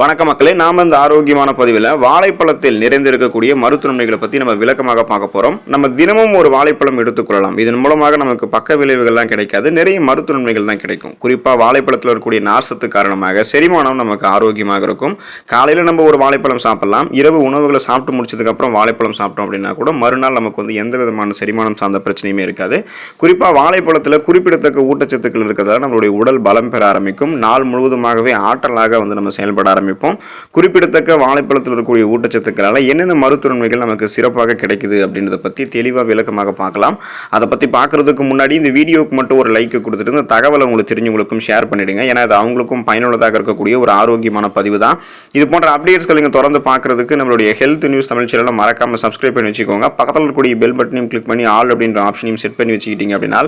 வணக்க மக்களே நாம இந்த ஆரோக்கியமான பதிவில் வாழைப்பழத்தில் நிறைந்திருக்கக்கூடிய மருத்துவ நன்மைகளை பற்றி நம்ம விளக்கமாக பார்க்க போகிறோம் நம்ம தினமும் ஒரு வாழைப்பழம் எடுத்துக்கொள்ளலாம் இதன் மூலமாக நமக்கு பக்க விளைவுகள்லாம் கிடைக்காது நிறைய மருத்துவ நன்மைகள் தான் கிடைக்கும். குறிப்பாக வாழைப்பழத்தில் இருக்கக்கூடிய நார்சத்து காரணமாக செரிமானம் நமக்கு ஆரோக்கியமாக இருக்கும். காலையில் நம்ம ஒரு வாழைப்பழம் சாப்பிடலாம். இரவு உணவுகளை சாப்பிட்டு முடிச்சதுக்கப்புறம் வாழைப்பழம் சாப்பிட்டோம் அப்படின்னா கூட மறுநாள் நமக்கு வந்து எந்த விதமான செரிமானம் சார்ந்த பிரச்சனையுமே இருக்காது. குறிப்பாக வாழைப்பழத்தில் குறிப்பிடத்தக்க ஊட்டச்சத்துக்கள் இருக்கிறதால நம்மளுடைய உடல் பலம் பெற ஆரம்பிக்கும். நாள் முழுவதுமாகவே ஆற்றலாக வந்து நம்ம செயல்பட ஆரம்பிக்கும் ஆரம்பிப்போம். குறிப்பிடத்தக்க வாழைப்பழத்தில் இருக்கக்கூடிய ஊட்டச்சத்துக்களால் என்னென்ன மருத்துவன்மைகள் நமக்கு சிறப்பாக கிடைக்குது அப்படின்றத பற்றி தெளிவாக விளக்கமாக பார்க்கலாம். அதை பற்றி பார்க்குறதுக்கு முன்னாடி இந்த வீடியோவுக்கு மட்டும் ஒரு லைக் கொடுத்துட்டு இந்த தகவலை உங்களுக்கு தெரிஞ்சவங்களுக்கும் ஷேர் பண்ணிவிடுங்க ஏன்னா அது அவங்களுக்கும் பயனுள்ளதாக இருக்கக்கூடிய ஒரு ஆரோக்கியமான பதிவு தான். இது போன்ற அப்டேட்ஸ்கள் நீங்கள் தொடர்ந்து பார்க்குறதுக்கு நம்மளுடைய ஹெல்த் நியூஸ் தமிழ் சேனலை மறக்காமல் சப்ஸ்கிரைப் பண்ணி வச்சுக்கோங்க. பக்கத்தில் இருக்கக்கூடிய பெல் பட்டனையும் கிளிக் பண்ணி ஆல் அப்படின்ற ஆப்ஷனையும் செட் பண்ணி வச்சுக்கிட்டீங்க அப்படின்னா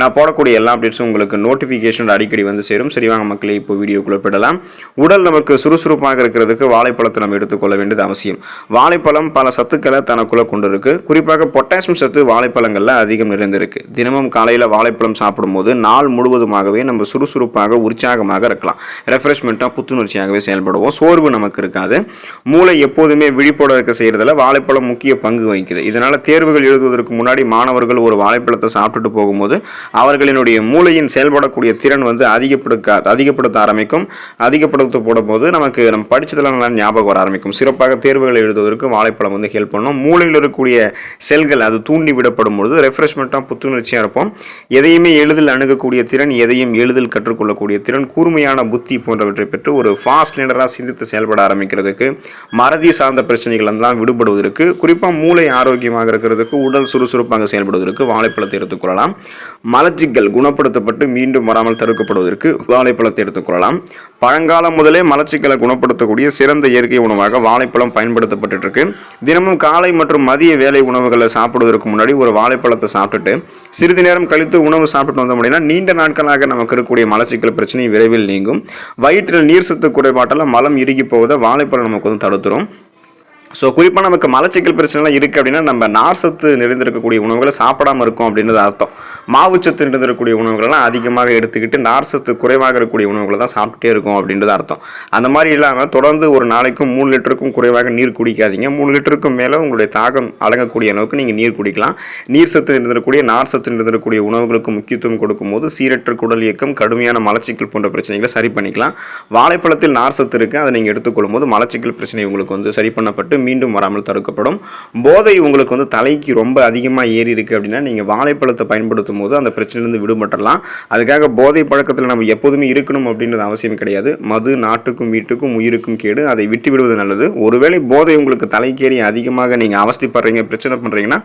நான் போடக்கூடிய எல்லா அப்டேட்ஸும் உங்களுக்கு நோட்டிஃபிகேஷன் அடிக்கடி வந்து சேரும். சரிவாங்க மக்களே இப்போ வீடியோக்குள்ளே போயிடலாம். உடல் நமக்கு சுறுசுறுப்பாக இருக்கிறதுக்கு வாழைப்பழத்தை நம்ம எடுத்துக்கொள்ள வேண்டியது அவசியம். வாழைப்பழம் பல சத்துக்களை தனக்குள்ள கொண்டு இருக்கு குறிப்பாக பொட்டாசியம் சத்து வாழைப்பழங்கள்ல அதிகம் நிறைந்திருக்கு. தினமும் காலையில் வாழைப்பழம் சாப்பிடும்போது நாள் முழுவதுமாகவே நம்ம சுறுசுறுப்பாக உற்சாகமாக இருக்கலாம். ரெஃப்ரெஷ்மெண்ட்டாக புத்துணர்ச்சியாகவே செயல்படுவோம். சோர்வு நமக்கு இருக்காது. மூளை எப்போதுமே விழிப்போட இருக்க செய்யறதுல வாழைப்பழம் முக்கிய பங்கு வகிக்குது. இதனால தேர்வுகள் எழுதுவதற்கு முன்னாடி மாணவர்கள் ஒரு வாழைப்பழத்தை சாப்பிட்டுட்டு போகும்போது அவர்களினுடைய மூளையின் செயல்படக்கூடிய திறன் வந்து அதிகப்படுத்த அதிகப்படுத்த ஆரம்பிக்கும். அதிகப்படுத்த போடும்போது நமக்கு நம்ம படித்ததெல்லாம் நல்லா ஞாபகம் வர ஆரம்பிக்கும். சிறப்பாக தேர்வுகள் எழுதுவதற்கு வாழைப்பழம் வந்து ஹெல்ப் பண்ணும். மூளையில் இருக்கக்கூடிய செல்கள் அது தூண்டி விடப்படும் பொழுது ரெஃப்ரெஷ்மெண்ட்டாக புத்துணர்ச்சியாக இருப்போம். எதையுமே எளிதில் அணுகக்கூடிய திறன் எதையும் எளிதில் கற்றுக்கொள்ளக்கூடிய திறன் கூர்மையான புத்தி போன்றவற்றை பெற்று ஒரு ஃபாஸ்ட் லிடராக சிந்தித்து செயல்பட ஆரம்பிக்கிறதுக்கு மறதி சார்ந்த பிரச்சனைகள் எல்லாம் விடுபடுவதற்கு குறிப்பாக மூளை ஆரோக்கியமாக இருக்கிறதுக்கு உடல் சுறுசுறுப்பாக செயல்படுவதற்கு வாழைப்பழத்தை எடுத்துக்கொள்ளலாம் மலச்சிக்கல் குணப்படுத்தப்பட்டு மீண்டும் வராமல் தடுக்கப்படுவதற்கு வாழைப்பழத்தை எடுத்துக்கொள்ளலாம் பழங்காலம் முதலே மலச்சிக்கலை குணப்படுத்தக்கூடிய சிறந்த இயற்கை உணவாக வாழைப்பழம் பயன்படுத்தப்பட்டு இருக்கு தினமும் காலை மற்றும் மதிய வேலை உணவுகளை சாப்பிடுவதற்கு முன்னாடி ஒரு வாழைப்பழத்தை சாப்பிட்டுட்டு சிறிது நேரம் கழித்து உணவு சாப்பிட்டு வந்தோம் அப்படின்னா நீண்ட நாட்களாக நமக்கு இருக்கக்கூடிய மலச்சிக்கல் பிரச்சனை விரைவில் நீங்கும். வயிற்றில் நீர் சத்து குறைபாட்டால் மலம் இறுகி போவதை வாழைப்பழம் நமக்கு வந்து தடுத்துரும். ஸோ குறிப்பாக நமக்கு மலச்சிக்கல் பிரச்சனைலாம் இருக்குது அப்படின்னா நம்ம நார் சத்து நிறைந்திருக்கக்கூடிய உணவுகளை சாப்பிடாம இருக்கோம் அப்படின்றது அர்த்தம். மாவுச்சத்து நிறைந்திருக்கக்கூடிய உணவுகளெல்லாம் அதிகமாக எடுத்துக்கிட்டு நார் சத்து குறைவாக இருக்கக்கூடிய உணவுகளை தான் சாப்பிட்டே இருக்கும் அப்படின்றது அர்த்தம். அந்த மாதிரி இல்லாமல் தொடர்ந்து ஒரு நாளைக்கும் மூணு லிட்டருக்கும் குறைவாக நீர் குடிக்காதீங்க. மூணு லிட்டருக்கும் மேலே உங்களுடைய தாகம் அடங்கக்கூடிய அளவுக்கு நீங்கள் நீர் குடிக்கலாம். நீர் சத்து நிறைந்திருக்கக்கூடிய நார் சத்து நிறைந்திருக்கக்கூடிய உணவுகளுக்கு முக்கியத்துவம் கொடுக்கும்போது சீரற்ற குடல் இயக்கம் கடுமையான மலச்சிக்கல் போன்ற பிரச்சனைகளை சரி பண்ணிக்கலாம். வாழைப்பழத்தில் நார் சத்து இருக்குது அதை நீங்கள் எடுத்துக்கொள்ளும் போது மலச்சிக்கல் பிரச்சனை உங்களுக்கு வந்து சரி பண்ணப்பட்டு மீண்டும் வராமல் தடுக்கப்படும். போதை உங்களுக்கு வந்து தலைக்கு ரொம்ப அதிகமாக ஏறி இருக்குது அப்படின்னா நீங்கள் வாழைப்பழத்தை பயன்படுத்தும் போது அந்த பிரச்சனையிலேருந்து விடுபட்டுறலாம். அதுக்காக போதை பழக்கத்தில் நம்ம எப்போதுமே இருக்கணும் அப்படின்றது அவசியம் கிடையாது. மது நாட்டுக்கும் வீட்டுக்கும் உயிருக்கும் கேடு. அதை விட்டு விடுவது நல்லது. ஒருவேளை போதை உங்களுக்கு தலைக்கேறி அதிகமாக நீங்கள் அவஸ்திப்படுறீங்க பிரச்சனை பண்ணுறீங்கன்னா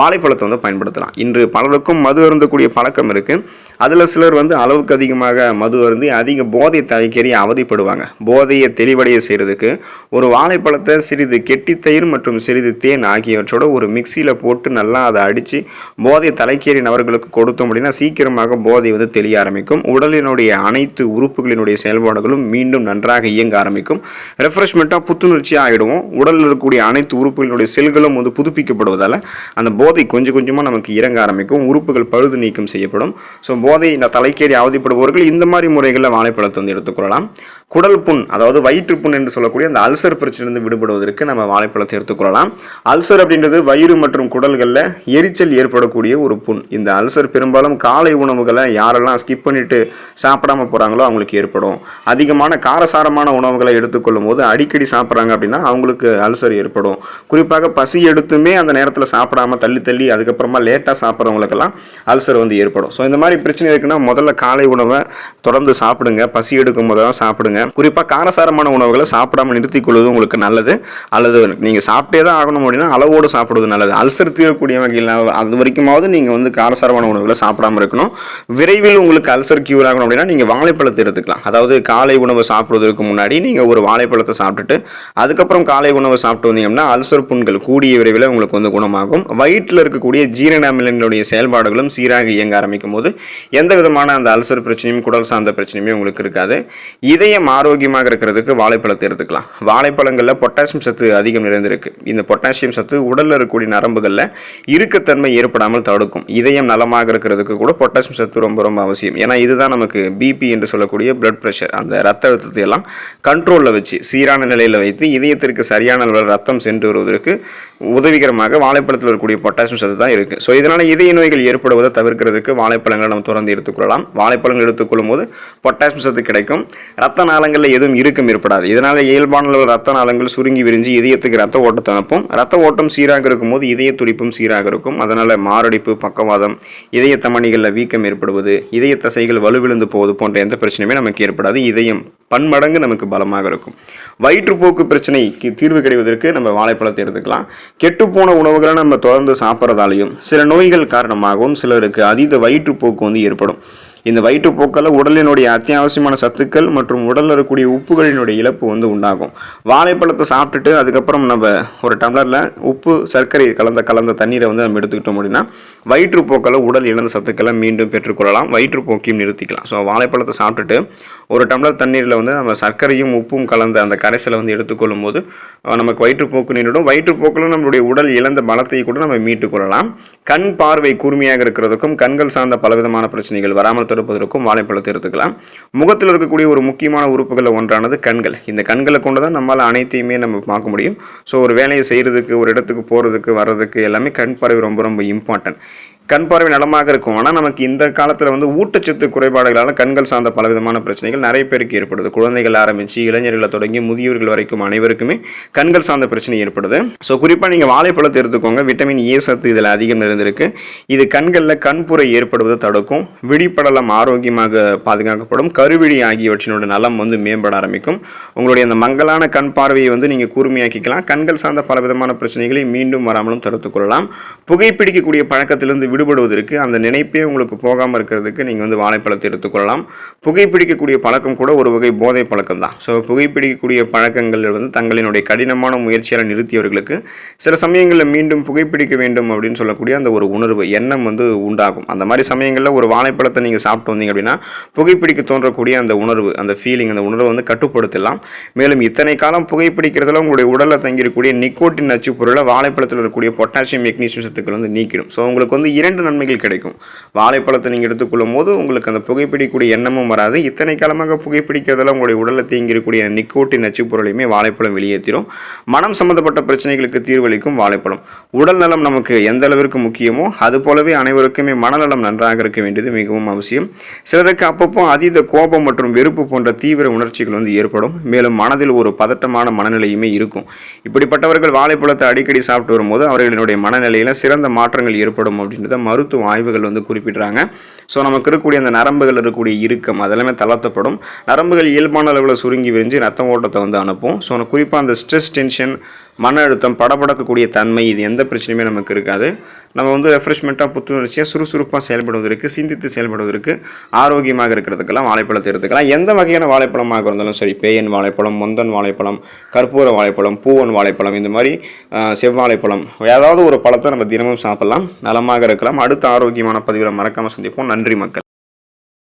வாழைப்பழத்தை வந்து பயன்படுத்தலாம். இன்று பலருக்கும் மது அருந்தக்கூடிய பழக்கம் இருக்குது அதில் சிலர் வந்து அளவுக்கு அதிகமாக மது அருந்தி அதிக போதை தலைக்கேறி அவதிப்படுவாங்க. போதையை தெளிவடைய செய்கிறதுக்கு ஒரு வாழைப்பழத்தை சிறிது கெட்டித்தயிர் மற்றும் சிறிது தேன் ஆகியவற்றோட ஒரு மிக்சியில் போட்டு நல்லா அதை அடித்து போதை தலைக்கேறி நபர்களுக்கு கொடுத்தோம் அப்படின்னா சீக்கிரமாக போதை வந்து தெளிய ஆரம்பிக்கும். உடலினுடைய அனைத்து உறுப்புகளினுடைய செயல்பாடுகளும் மீண்டும் நன்றாக இயங்க ஆரம்பிக்கும். ரெஃப்ரெஷ்மெண்ட்டாக புத்துணர்ச்சி ஆகிடுவோம். உடலில் இருக்கக்கூடிய அனைத்து உறுப்புகளினுடைய செல்களும் வந்து புதுப்பிக்கப்படுவதால் அந்த போதை கொஞ்சம் கொஞ்சமாக நமக்கு இறங்க ஆரம்பிக்கும். உறுப்புகள் பழுது நீக்கம் செய்யப்படும். ஸோ போதை இந்த தலைக்கேறி அவதிப்படுபவர்கள் இந்த மாதிரி முறைகளில் வாழைப்பழத்தை வந்து எடுத்துக்கொள்ளலாம் குடல் புண் அதாவது வயிற்று புண் என்று சொல்லக்கூடிய அந்த அல்சர் பிரச்சனையிலிருந்து விடுபடுவதற்கு நம்ம வாழைப்பழத்தை எடுத்துக்கொள்ளலாம் அல்சர் அப்படின்றது வயிறு மற்றும் குடல்களில் எரிச்சல் ஏற்படக்கூடிய ஒரு புண். இந்த அல்சர் பெரும்பாலும் காலை உணவுகளை யாரெல்லாம் ஸ்கிப் பண்ணிட்டு சாப்பிடாம போகிறாங்களோ அவங்களுக்கு ஏற்படும். அதிகமான காரசாரமான உணவுகளை எடுத்துக்கொள்ளும் போது அடிக்கடி சாப்பிட்றாங்க அப்படின்னா அவங்களுக்கு அல்சர் ஏற்படும். குறிப்பாக பசி எடுத்துமே அந்த நேரத்தில் சாப்பிடாம தள்ளி தள்ளி அதுக்கப்புறமா லேட்டாக சாப்பிட்றவங்களுக்கெல்லாம் அல்சர் வந்து ஏற்படும். ஸோ இந்த மாதிரி பிரச்சனை இருக்குன்னா முதல்ல காலை உணவை தொடர்ந்து சாப்பிடுங்க. பசி எடுக்கும் போது தான் சாப்பிடுங்க குறிப்பாக காரசாரமான உணவுகளை சாப்பிடாம நிறுத்திக் கொள்வது உங்களுக்கு நல்லது. அல்லது நீங்கள் சாப்பிட்டே தான் ஆகணும் அப்படின்னா அளவோடு சாப்பிடுவது நல்லது. அல்சர் தீரக்கூடிய வகையில் அது வரைக்குமாவது நீங்கள் வந்து காரசாரமான உணவுகளை சாப்பிடாம இருக்கணும். விரைவில் உங்களுக்கு அல்சர் கியூர் ஆகணும் அப்படின்னா நீங்கள் வாழைப்பழத்தை எடுத்துக்கலாம். அதாவது காலை உணவு சாப்பிடுவதற்கு முன்னாடி நீங்கள் ஒரு வாழைப்பழத்தை சாப்பிட்டுட்டு அதுக்கப்புறம் காலை உணவு சாப்பிட்டு வந்தீங்கன்னா அல்சர் புண்கள் கூடிய விரைவில் உங்களுக்கு வந்து குணமாகும். வயிற்றில் இருக்கக்கூடிய ஜீரண அமிலங்களுடைய செயல்பாடுகளும் சீராக இயங்க ஆரம்பிக்கும் போது எந்த விதமான அந்த அல்சர் பிரச்சனையும் குடல் சார்ந்த பிரச்சனையுமே உங்களுக்கு இருக்காது. இதயம் இதயம் ஆரோக்கியமாக இருக்கிறதுக்கு வாழைப்பழத்தை எடுத்துக்கலாம். வாழைப்பழங்களில் பொட்டாசியம் சத்து அதிகம் நிறைந்திருக்கு. இந்த பொட்டாசியம் சத்து உடலில் இருக்கக்கூடிய நரம்புகளில் இறுக்கத்தன்மை ஏற்படாமல் தடுக்கும். இதயம் நலமாக இருக்கிறதுக்கு கூட பொட்டாசியம் சத்து ரொம்ப ரொம்ப அவசியம். ஏன்னா இதுதான் நமக்கு பிபி என்று சொல்லக்கூடிய பிளட் ப்ரெஷர் அந்த ரத்த அழுத்தத்தை எல்லாம் கண்ட்ரோலில் வச்சு சீரான நிலையில் வைத்து இதயத்திற்கு சரியான அளவில் ரத்தம் சென்று வருவதற்கு உதவிகரமாக வாழைப்பழத்தில் இருக்கக்கூடிய பொட்டாசியம் சத்து தான் இருக்குது ஸோ இதனால் இதய நோய்கள் ஏற்படுவதை தவிர்க்கிறதுக்கு வாழைப்பழங்களை நம்ம தொடர்ந்து எடுத்துக்கொள்ளலாம் வாழைப்பழங்கள் எடுத்துக்கொள்ளும் போது பொட்டாசியம் சத்து கிடைக்கும். ரத்த நாளங்களில் எதுவும் இறுக்கம் ஏற்படாது. இதனால் இயல்பான ரத்த நாளங்கள் சுருங்கி விரிஞ்சு இதயத்துக்கு ரத்த ஓட்டத்தை அனுப்பும் ரத்த ஓட்டம் சீராக இருக்கும்போது இதய துடிப்பும் சீராக இருக்கும். அதனால் மாரடைப்பு பக்கவாதம் இதய தமணிகளில் வீக்கம் ஏற்படுவது இதய தசைகள் வலுவிழுந்து போவது போன்ற எந்த பிரச்சனையுமே நமக்கு ஏற்படாது. இதயம் பன்மடங்கு நமக்கு பலமாக இருக்கும். வயிற்றுப்போக்கு பிரச்சனைக்கு தீர்வு கிடைவதற்கு நம்ம வாழைப்பழத்தை எடுத்துக்கலாம். கெட்டுப்போன உணவுகளை நம்ம தொடர்ந்து சாப்பிட்றதாலையும் சில நோய்கள் காரணமாகவும் சிலருக்கு அதீத வயிற்றுப்போக்கு வந்து ஏற்படும். இந்த வயிற்றுப்போக்கில் உடலினுடைய அத்தியாவசியமான சத்துக்கள் மற்றும் உடலில் இருக்கக்கூடிய உப்புகளினுடைய இழப்பு வந்து உண்டாகும். வாழைப்பழத்தை சாப்பிட்டுட்டு அதுக்கப்புறம் நம்ம ஒரு டம்ளரில் உப்பு சர்க்கரை கலந்த கலந்த தண்ணீரை வந்து நம்ம எடுத்துக்கிட்டோம் அப்படின்னா வயிற்றுப்போக்கில் உடல் இழந்த சத்துக்களை மீண்டும் பெற்றுக்கொள்ளலாம். வயிற்றுப்போக்கையும் நிறுத்திக்கலாம். ஸோ வாழைப்பழத்தை சாப்பிட்டுட்டு ஒரு டம்ளர் தண்ணீரில் வந்து நம்ம சர்க்கரையும் உப்பும் கலந்த அந்த கரைசலை வந்து எடுத்துக்கொள்ளும் போது நமக்கு வயிற்றுப்போக்கு நின்றுடும் வயிற்றுப்போக்கில் நம்மளுடைய உடல் இழந்த பலத்தை கூட நம்ம மீட்டுக்கொள்ளலாம் கண் பார்வை கூர்மையாக இருக்கிறதுக்கும் கண்கள் சார்ந்த பலவிதமான பிரச்சனைகள் வராமல் தடுப்பதற்கும் வாழைப்பழத்தை எடுத்துக்கலாம். முகத்தில் இருக்கக்கூடிய ஒரு முக்கியமான உறுப்புகளில் ஒன்றானது கண்கள். இந்த கண்களை கொண்டு தான் நம்மளால் அனைத்தையுமே நம்ம பார்க்க முடியும். ஸோ ஒரு வேலையை செய்கிறதுக்கு ஒரு இடத்துக்கு போகிறதுக்கு வர்றதுக்கு எல்லாமே கண் பார்வை ரொம்ப ரொம்ப இம்பார்ட்டன்ட் கண் பார்வை நலமாக இருக்கும். ஆனால் நமக்கு இந்த காலத்தில் வந்து ஊட்டச்சத்து குறைபாடுகளால் கண்கள் சார்ந்த பலவிதமான பிரச்சனைகள் நிறைய பேருக்கு ஏற்படுது. குழந்தைகள் ஆரம்பித்து இளைஞர்களை தொடங்கி முதியோர்கள் வரைக்கும் அனைவருக்குமே கண்கள் சார்ந்த பிரச்சனை ஏற்படுது. ஸோ குறிப்பாக நீங்கள் வாழைப்பழத்தை எடுத்துக்கோங்க. விட்டமின் ஏ சத்து இதில் அதிகம் இருந்திருக்கு இது கண்களில் கண்புரை ஏற்படுவதை தடுக்கும். விழிப்படலம் ஆரோக்கியமாக பாதுகாக்கப்படும். கருவிழி ஆகியவற்றினோட நலம் வந்து மேம்பட ஆரம்பிக்கும். உங்களுடைய அந்த மங்கலான கண் பார்வையை வந்து நீங்கள் கூர்மையாக்கிக்கலாம். கண்கள் சார்ந்த பலவிதமான பிரச்சனைகளை மீண்டும் வராமலும் தடுத்துக்கொள்ளலாம் புகைப்பிடிக்கக்கூடிய பழக்கத்திலிருந்து விடுபடுவதற்கு அந்த நினைப்பே உங்களுக்கு போகாமல் இருக்கிறதுக்கு நீங்கள் வந்து வாழைப்பழத்தை எடுத்துக்கொள்ளலாம் புகைப்பிடிக்கக்கூடிய பழக்கம் கூட ஒரு வகை போதை பழக்கம் தான் ஸோ புகைப்பிடிக்கக்கூடிய பழக்கங்கள் வந்து தங்களினுடைய கடினமான முயற்சியால் நிறுத்தியவர்களுக்கு சில சமயங்களில் மீண்டும் புகைப்பிடிக்க வேண்டும் அப்படின்னு சொல்லக்கூடிய அந்த ஒரு உணர்வு எண்ணம் வந்து உண்டாகும். அந்த மாதிரி சமயங்களில் ஒரு வாழைப்பழத்தை நீங்கள் சாப்பிட்டு வந்தீங்க அப்படின்னா புகைப்பிடிக்க தோன்றக்கூடிய அந்த உணர்வு அந்த ஃபீலிங் அந்த உணர்வை வந்து கட்டுப்படுத்தலாம். மேலும் இத்தனை காலம் புகைப்பிடிக்கிறதுல உங்களுடைய உடலில் தங்கியிருக்கக்கூடிய நிக்கோட்டின் நச்சு பொருளை வாழைப்பழத்தில் இருக்கக்கூடிய பொட்டாசியம் மெக்னீசியம் சத்துக்கள் வந்து நீக்கிடும். ஸோ உங்களுக்கு வந்து இரண்டு நன்மைகள் கிடைக்கும். வாழைப்பழத்தை நீங்கள் எடுத்துக்கொள்ளும் போது உங்களுக்கு அந்த புகைப்பிடிக்கூடிய எண்ணமும் வராது. இத்தனை காலமாக புகைப்பிடிக்கிறதால உங்களுடைய உடலில் தீங்கிருக்கூடிய நிக்கோட்டி நச்சு பொருளையுமே வாழைப்பழம் வெளியேற்றிடும் மனம் சம்பந்தப்பட்ட பிரச்சனைகளுக்கு தீர்வளிக்கும் வாழைப்பழம். உடல் நலம் நமக்கு எந்த அளவிற்கு முக்கியமோ அது போலவே அனைவருக்குமே மனநலம் நன்றாக இருக்க வேண்டியது மிகவும் அவசியம். சிலருக்கு அப்பப்போ அதீத கோபம் மற்றும் வெறுப்பு போன்ற தீவிர உணர்ச்சிகள் வந்து ஏற்படும். மேலும் மனதில் ஒரு பதட்டமான மனநிலையுமே இருக்கும். இப்படிப்பட்டவர்கள் வாழைப்பழத்தை அடிக்கடி சாப்பிட்டு வரும்போது அவர்களினுடைய மனநிலையில் சிறந்த மாற்றங்கள் ஏற்படும் அப்படின்றத மருத்துவ ஆய்வுகள் வந்து குறிப்பிடுறாங்க. ஸோ நமக்கு இருக்கக்கூடிய அந்த நரம்புகள் இருக்கக்கூடிய இறுக்கம் அதெல்லாமே தளர்த்தப்படும். நரம்புகள் இயல்பான அளவில் சுருங்கி விரிஞ்சு ரத்த ஓட்டத்தை வந்து அனுப்பும். ஸோ குறிப்பாக அந்த ஸ்ட்ரெஸ் டென்ஷன் மன அழுத்தம் படபடக்கக்கூடிய தன்மை இது எந்த பிரச்சனையுமே நமக்கு இருக்காது. நம்ம வந்து ரெஃப்ரெஷ்மெண்ட்டாக புத்துணர்ச்சியாக சுறுசுறுப்பாக செயல்படுவதற்கு சிந்தித்து செயல்படுவதற்கு ஆரோக்கியமாக இருக்கிறதுக்கெல்லாம் வாழைப்பழத்தை எடுத்துக்கலாம் எந்த வகையான வாழைப்பழமாக இருந்தாலும் சரி பேயன் வாழைப்பழம் மொந்தன் வாழைப்பழம் கற்பூர வாழைப்பழம் பூவன் வாழைப்பழம் இந்த மாதிரி செவ்வாழைப்பழம் ஏதாவது ஒரு பழத்தை நம்ம தினமும் சாப்பிடலாம் நலமாக இருக்கலாம். அடுத்த ஆரோக்கியமான பதிவில் மறக்காமல் சந்திப்போம். நன்றி மக்கள்.